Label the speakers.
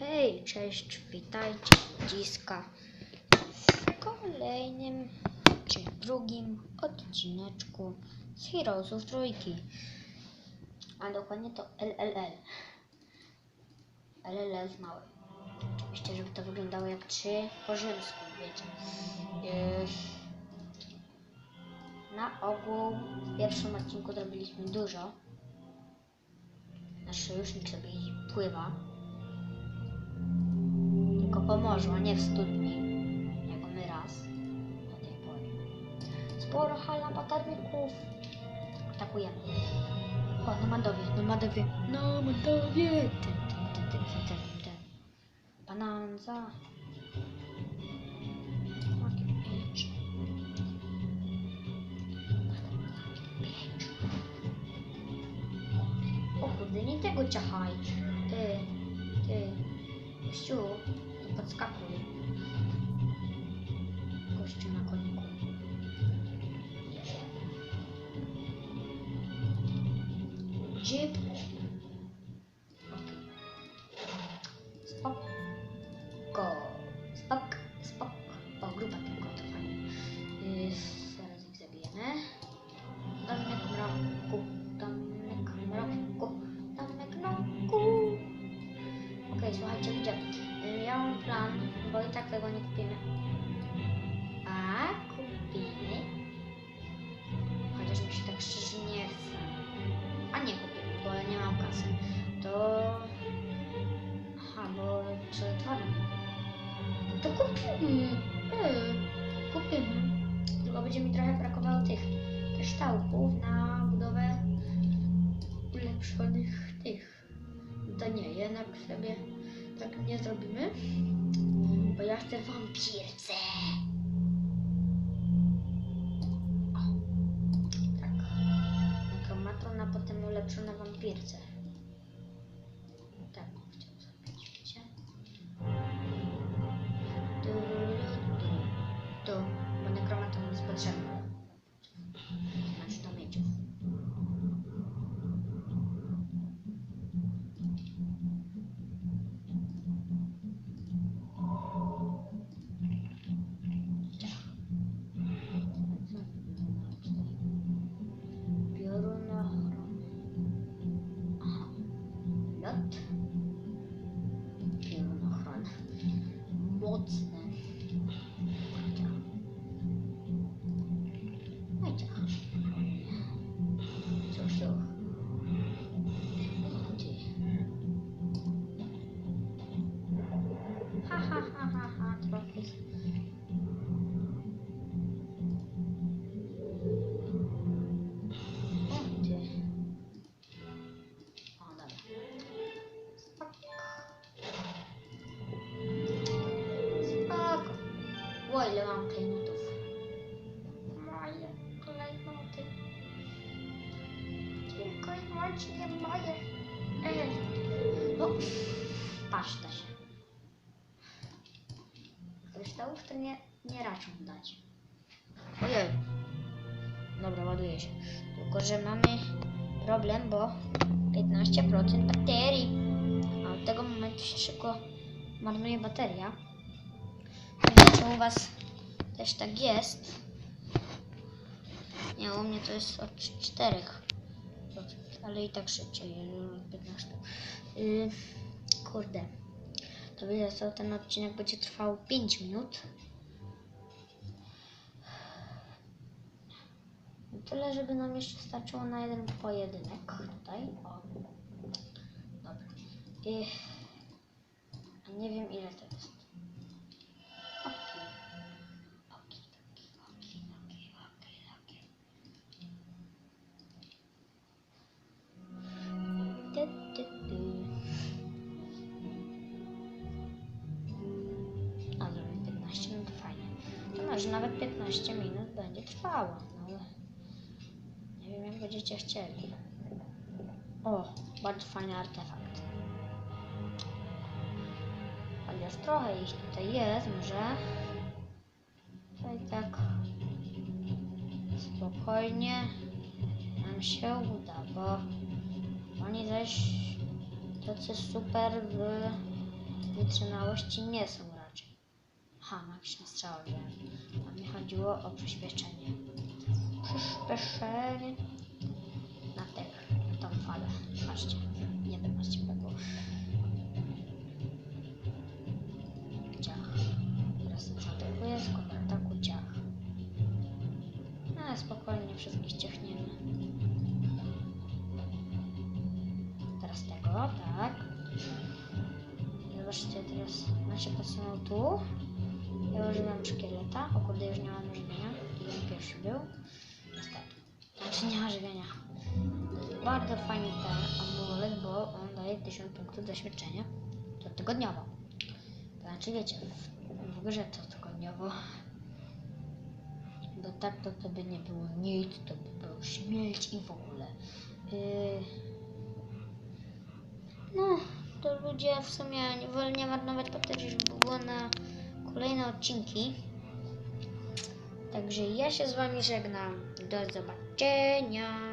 Speaker 1: Hej, cześć, witajcie, dziska. W kolejnym, czy drugim odcineczku z Heroesów Trójki. A dokładnie to LLL. LLL z małej. Oczywiście, żeby to wyglądało jak 3 po rzymsku, wiecie. Yy, Na ogół w pierwszym odcinku zrobiliśmy dużo. Nasz sojusznik sobie pływa. Tylko po morzu, a nie w studni. Jak my raz do tej pory. Sporo hala batarników. Atakujemy. O, nomadowie, nomadowie, nomadowie. Ten, ten, ten, ten, ten, ten, ten. Bananza. O kurde, nie tego ciachaj. Ty, ty. Gościu, nie podskakuj. Gościu na koniku. Jeep. Tego nie kupimy. A kupimy. Chociaż mi się tak szczerze nie chce. A nie kupimy, bo nie mam kasy. To... Aha, bo co to? Kupimy. Yy, kupimy. Tylko będzie mi trochę brakowało tych kryształków na budowę ulepszonych tych. To nie, jednak sobie tak nie zrobimy, bo ja chcę wampirce. O, tak. Nekromatron, a potem ulepszona wampirce. 了。O, ile mam klejnotów. Moje klejnoty. Tylko i wyłącznie moje. Ej. O, patrz da się. Kryształów to nie, nie raczą dać. Ojej. Dobra, ładuje się. Tylko, że mamy problem, bo 15% baterii. A od tego momentu się szybko marnuje bateria. Czy u Was też tak jest. Nie, u mnie to jest od 4. Ale i tak szybciej, od 15. Yy, kurde. To by został ten odcinek będzie trwał 5 minut. Tyle, żeby nam jeszcze starczyło na jeden pojedynek tutaj. O. Dobra. I... a Nie wiem ile to jest. Du. A, zrobię 15 minut, fajnie. To może nawet 15 minut będzie trwało, no ale nie wiem jak będziecie chcieli. O, bardzo fajny artefakt. Chociaż trochę ich tutaj jest, może. I tak spokojnie nam się uda, bo oni zaś tacy super w wytrzymałości nie są raczej. Ha, magiczna strzała wziąłem. A mi chodziło o przyspieszenie. Przyspieszenie na tych, na tą falę. Patrzcie, nie wiem, patrzcie, jak było. Ciach. Teraz zaatakuje, z kontrataku ciach. A, spokojnie wszystkich ciachniemy. Tak. Zobaczcie, teraz macie podsunął tu. Ja używam szkieleta. O kurde, już nie mam żywienia. On pierwszy był. Niestety. Znaczy nie ma żywienia. Bardzo fajny ten amulet, bo on daje 1000 punktów doświadczenia. To tygodniowo. To znaczy wiecie, w, w grze to tygodniowo. Bo tak to, to by nie było nic, to by było śmierć i w ogóle. Yy... To ludzie w sumie nie wolę nie marnować żeby było na kolejne odcinki. Także ja się z wami żegnam. Do zobaczenia.